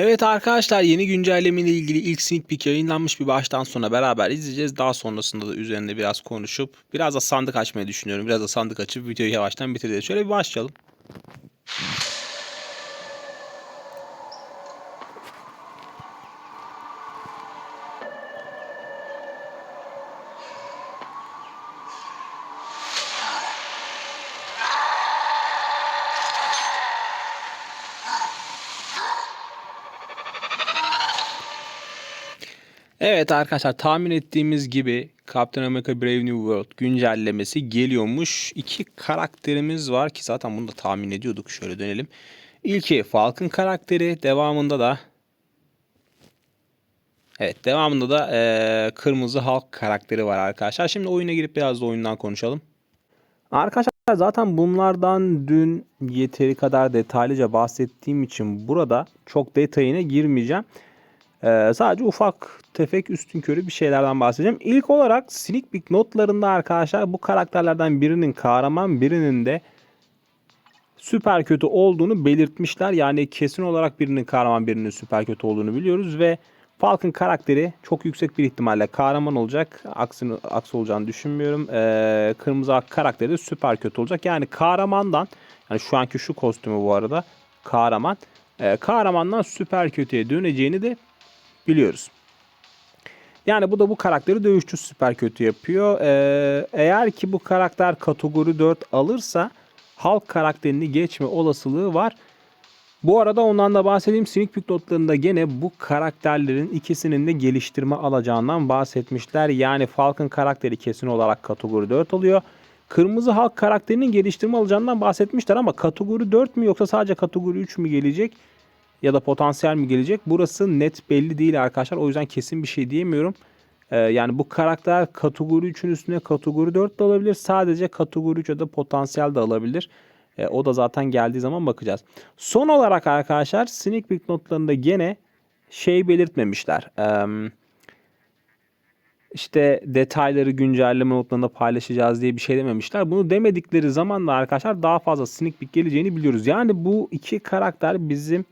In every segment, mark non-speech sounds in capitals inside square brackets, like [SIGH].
Evet arkadaşlar yeni güncelleme ile ilgili ilk sneak peek yayınlanmış bir baştan sona beraber izleyeceğiz. Daha sonrasında da üzerinde biraz konuşup biraz da sandık açmayı düşünüyorum. Biraz da sandık açıp videoyu yavaştan bitireceğiz. Şöyle bir başlayalım. Evet arkadaşlar tahmin ettiğimiz gibi Captain America Brave New World güncellemesi geliyormuş. İki karakterimiz var ki zaten bunu da tahmin ediyorduk. Şöyle dönelim. İlki Falcon karakteri. Devamında da Evet devamında da eee, Kırmızı Hulk karakteri var arkadaşlar. Şimdi oyuna girip biraz da oyundan konuşalım. Arkadaşlar zaten bunlardan dün yeteri kadar detaylıca bahsettiğim için burada çok detayına girmeyeceğim. Ee, sadece ufak tefek üstün körü bir şeylerden bahsedeceğim. İlk olarak sneak peek notlarında arkadaşlar bu karakterlerden birinin kahraman birinin de süper kötü olduğunu belirtmişler. Yani kesin olarak birinin kahraman birinin süper kötü olduğunu biliyoruz ve Falcon karakteri çok yüksek bir ihtimalle kahraman olacak. Aksini, aksi olacağını düşünmüyorum. Ee, Kırmızı Ak karakteri de süper kötü olacak. Yani kahramandan yani şu anki şu kostümü bu arada kahraman. Ee, kahramandan süper kötüye döneceğini de biliyoruz. Yani bu da bu karakteri dövüşçü süper kötü yapıyor. Ee, eğer ki bu karakter kategori 4 alırsa Hulk karakterini geçme olasılığı var. Bu arada ondan da bahsedeyim. Sneak Peek notlarında gene bu karakterlerin ikisinin de geliştirme alacağından bahsetmişler. Yani Falcon karakteri kesin olarak kategori 4 alıyor. Kırmızı Hulk karakterinin geliştirme alacağından bahsetmişler ama kategori 4 mü yoksa sadece kategori 3 mü gelecek? Ya da potansiyel mi gelecek? Burası net belli değil arkadaşlar. O yüzden kesin bir şey diyemiyorum. Ee, yani bu karakter kategori 3'ün üstüne kategori 4 de alabilir. Sadece kategori 3 ya da potansiyel de alabilir. Ee, o da zaten geldiği zaman bakacağız. Son olarak arkadaşlar sneak peek notlarında gene şey belirtmemişler. Ee, işte detayları güncelleme notlarında paylaşacağız diye bir şey dememişler. Bunu demedikleri zaman da arkadaşlar daha fazla sneak peek geleceğini biliyoruz. Yani bu iki karakter bizim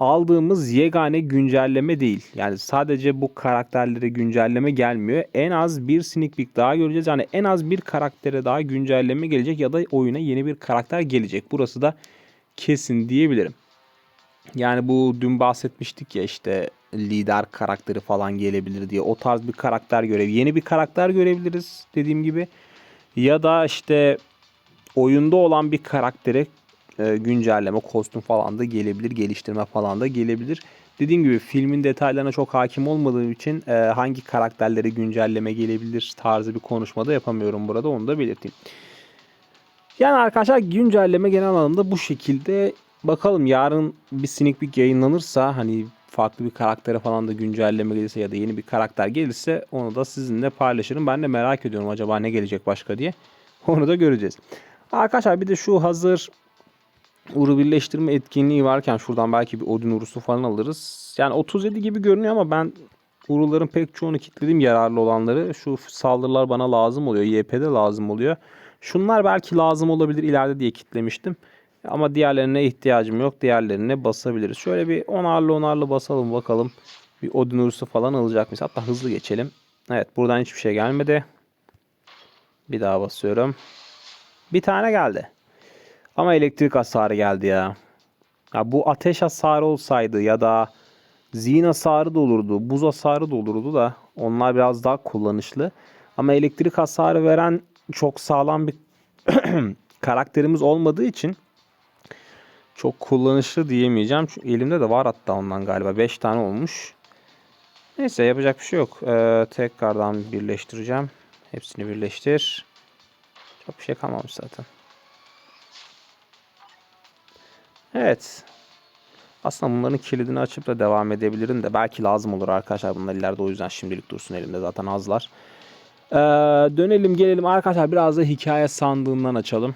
aldığımız yegane güncelleme değil. Yani sadece bu karakterlere güncelleme gelmiyor. En az bir sneak peek daha göreceğiz. Yani en az bir karaktere daha güncelleme gelecek ya da oyuna yeni bir karakter gelecek. Burası da kesin diyebilirim. Yani bu dün bahsetmiştik ya işte lider karakteri falan gelebilir diye. O tarz bir karakter görevi. Yeni bir karakter görebiliriz dediğim gibi. Ya da işte oyunda olan bir karaktere e, güncelleme, kostüm falan da gelebilir, geliştirme falan da gelebilir. Dediğim gibi filmin detaylarına çok hakim olmadığım için e, hangi karakterlere güncelleme gelebilir tarzı bir konuşmada yapamıyorum burada onu da belirteyim. Yani arkadaşlar güncelleme genel anlamda bu şekilde. Bakalım yarın bir sneak peek yayınlanırsa hani farklı bir karaktere falan da güncelleme gelirse ya da yeni bir karakter gelirse onu da sizinle paylaşırım. Ben de merak ediyorum acaba ne gelecek başka diye. Onu da göreceğiz. Arkadaşlar bir de şu hazır uru birleştirme etkinliği varken şuradan belki bir Odin urusu falan alırız. Yani 37 gibi görünüyor ama ben uruların pek çoğunu kilitledim yararlı olanları. Şu saldırılar bana lazım oluyor. YP'de lazım oluyor. Şunlar belki lazım olabilir ileride diye kitlemiştim. Ama diğerlerine ihtiyacım yok. Diğerlerine basabiliriz. Şöyle bir onarlı onarlı basalım bakalım. Bir Odin urusu falan alacak mıyız? Hatta hızlı geçelim. Evet buradan hiçbir şey gelmedi. Bir daha basıyorum. Bir tane geldi. Ama elektrik hasarı geldi ya. Ya bu ateş hasarı olsaydı ya da zihin hasarı da olurdu, buz hasarı da olurdu da onlar biraz daha kullanışlı. Ama elektrik hasarı veren çok sağlam bir [CLEARS THROAT] karakterimiz olmadığı için çok kullanışlı diyemeyeceğim. Çünkü elimde de var hatta ondan galiba 5 tane olmuş. Neyse yapacak bir şey yok. Ee, tekrardan birleştireceğim. Hepsini birleştir. Çok bir şey kalmamış zaten. Evet. Aslında bunların kilidini açıp da devam edebilirim de belki lazım olur arkadaşlar bunlar ileride o yüzden şimdilik dursun elimde zaten azlar. Ee, dönelim gelelim arkadaşlar biraz da hikaye sandığından açalım.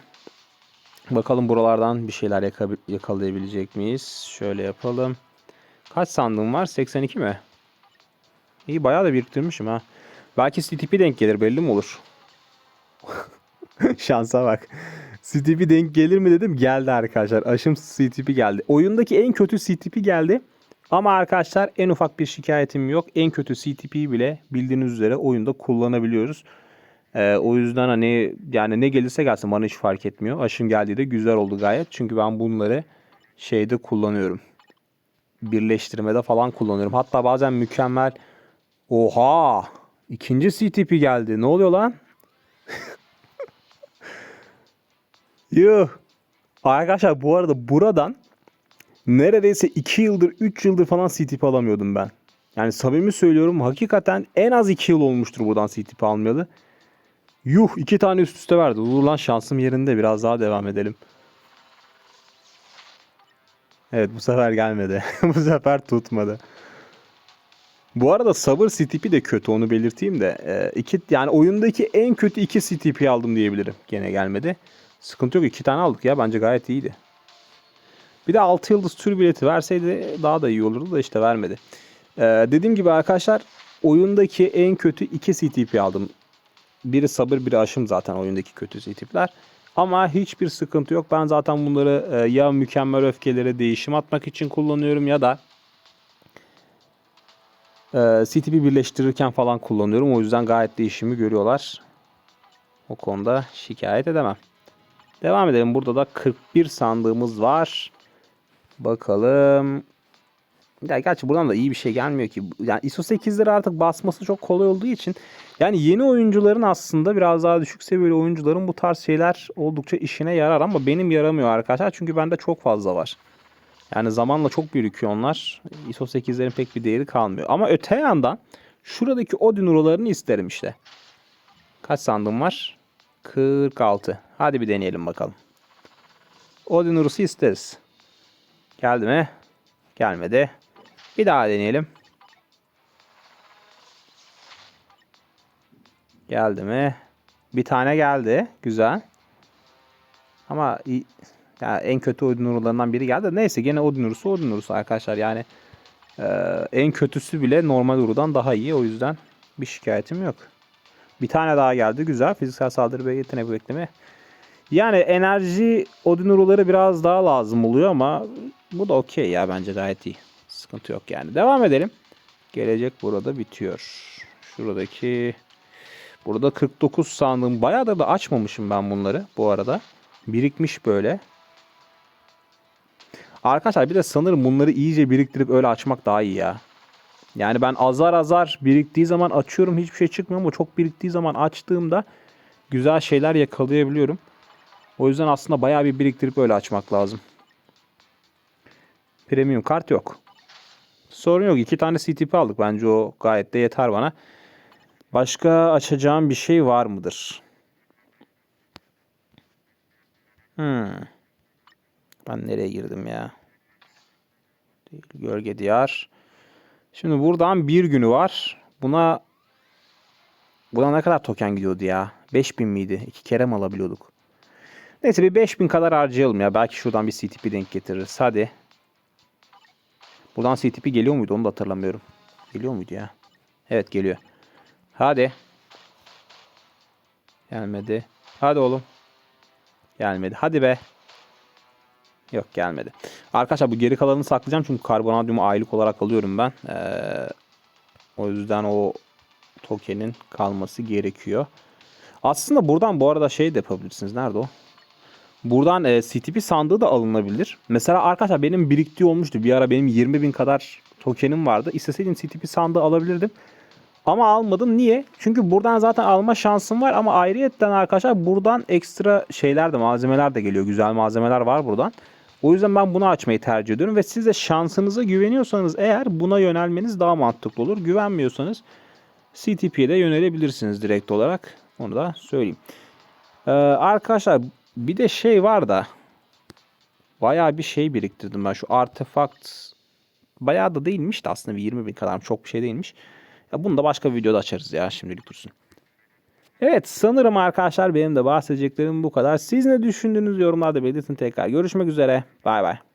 Bakalım buralardan bir şeyler yaka- yakalayabilecek miyiz? Şöyle yapalım. Kaç sandığım var? 82 mi? İyi bayağı da biriktirmişim ha. Belki CTP denk gelir belli mi olur? [LAUGHS] Şansa bak. CTP denk gelir mi dedim. Geldi arkadaşlar. Aşım CTP geldi. Oyundaki en kötü CTP geldi. Ama arkadaşlar en ufak bir şikayetim yok. En kötü CTP'yi bile bildiğiniz üzere oyunda kullanabiliyoruz. Ee, o yüzden hani yani ne gelirse gelsin bana hiç fark etmiyor. Aşım geldiği de güzel oldu gayet. Çünkü ben bunları şeyde kullanıyorum. Birleştirmede falan kullanıyorum. Hatta bazen mükemmel. Oha! İkinci CTP geldi. Ne oluyor lan? [LAUGHS] Yuh. Arkadaşlar bu arada buradan neredeyse 2 yıldır 3 yıldır falan CTP alamıyordum ben. Yani samimi söylüyorum hakikaten en az 2 yıl olmuştur buradan CTP almayalı. Yuh iki tane üst üste verdi. Dur lan şansım yerinde biraz daha devam edelim. Evet bu sefer gelmedi. [LAUGHS] bu sefer tutmadı. Bu arada sabır CTP de kötü onu belirteyim de. Ee, iki, yani oyundaki en kötü iki CTP aldım diyebilirim. Gene gelmedi. Sıkıntı yok iki tane aldık ya bence gayet iyiydi. Bir de 6 yıldız tür bileti verseydi daha da iyi olurdu da işte vermedi. Ee, dediğim gibi arkadaşlar oyundaki en kötü iki CTP aldım. Biri sabır biri aşım zaten oyundaki kötü CTP'ler. Ama hiçbir sıkıntı yok. Ben zaten bunları e, ya mükemmel öfkelere değişim atmak için kullanıyorum ya da e, CTP birleştirirken falan kullanıyorum. O yüzden gayet değişimi görüyorlar. O konuda şikayet edemem. Devam edelim. Burada da 41 sandığımız var. Bakalım. Ya gerçi buradan da iyi bir şey gelmiyor ki. Yani ISO 8'leri artık basması çok kolay olduğu için yani yeni oyuncuların aslında biraz daha düşük seviyeli oyuncuların bu tarz şeyler oldukça işine yarar ama benim yaramıyor arkadaşlar. Çünkü bende çok fazla var. Yani zamanla çok birikiyor onlar. ISO 8'lerin pek bir değeri kalmıyor. Ama öte yandan şuradaki Odin Uro'larını isterim işte. Kaç sandığım var? 46. Hadi bir deneyelim bakalım. Odin Urus'u isteriz. Geldi mi? Gelmedi. Bir daha deneyelim. Geldi mi? Bir tane geldi. Güzel. Ama iyi- ya en kötü Odin Uru'larından biri geldi. Neyse gene Odin Uru'su Odin Uru'su arkadaşlar. Yani e, en kötüsü bile normal Uru'dan daha iyi. O yüzden bir şikayetim yok. Bir tane daha geldi. Güzel. Fiziksel saldırı ve yetenek bekleme. Yani enerji Odin Uru'ları biraz daha lazım oluyor ama bu da okey ya bence gayet iyi. Sıkıntı yok yani. Devam edelim. Gelecek burada bitiyor. Şuradaki burada 49 sandığım. Bayağı da, da açmamışım ben bunları bu arada. Birikmiş böyle. Arkadaşlar bir de sanırım bunları iyice biriktirip öyle açmak daha iyi ya. Yani ben azar azar biriktiği zaman açıyorum hiçbir şey çıkmıyor ama çok biriktiği zaman açtığımda güzel şeyler yakalayabiliyorum. O yüzden aslında bayağı bir biriktirip öyle açmak lazım. Premium kart yok. Sorun yok. İki tane CTP aldık. Bence o gayet de yeter bana. Başka açacağım bir şey var mıdır? Hmm. Ben nereye girdim ya? Değil, gölge diyar. Şimdi buradan bir günü var. Buna buna ne kadar token gidiyordu ya? 5000 miydi? İki kere mi alabiliyorduk? Neyse bir 5000 kadar harcayalım ya. Belki şuradan bir CTP denk getiririz. Hadi. Buradan CTP geliyor muydu? Onu da hatırlamıyorum. Geliyor muydu ya? Evet geliyor. Hadi. Gelmedi. Hadi oğlum. Gelmedi. Hadi be. Yok gelmedi. Arkadaşlar bu geri kalanını saklayacağım çünkü karbonadiumu aylık olarak alıyorum ben. Ee, o yüzden o tokenin kalması gerekiyor. Aslında buradan bu arada şey de yapabilirsiniz. Nerede o? Buradan e, CTP sandığı da alınabilir. Mesela arkadaşlar benim biriktiği olmuştu. Bir ara benim 20 bin kadar tokenim vardı. İsteseydim CTP sandığı alabilirdim. Ama almadım. Niye? Çünkü buradan zaten alma şansım var. Ama ayrıyetten arkadaşlar buradan ekstra şeyler de malzemeler de geliyor. Güzel malzemeler var buradan. O yüzden ben bunu açmayı tercih ediyorum. Ve siz de şansınıza güveniyorsanız eğer buna yönelmeniz daha mantıklı olur. Güvenmiyorsanız CTP'ye de yönelebilirsiniz direkt olarak. Onu da söyleyeyim. Ee, arkadaşlar bir de şey var da bayağı bir şey biriktirdim ben. Şu artefakt bayağı da değilmiş de aslında bir 20 bin kadar çok bir şey değilmiş. Ya bunu da başka bir videoda açarız ya şimdilik dursun. Evet sanırım arkadaşlar benim de bahsedeceklerim bu kadar. Siz ne düşündüğünüz yorumlarda belirtin tekrar. Görüşmek üzere. Bay bay.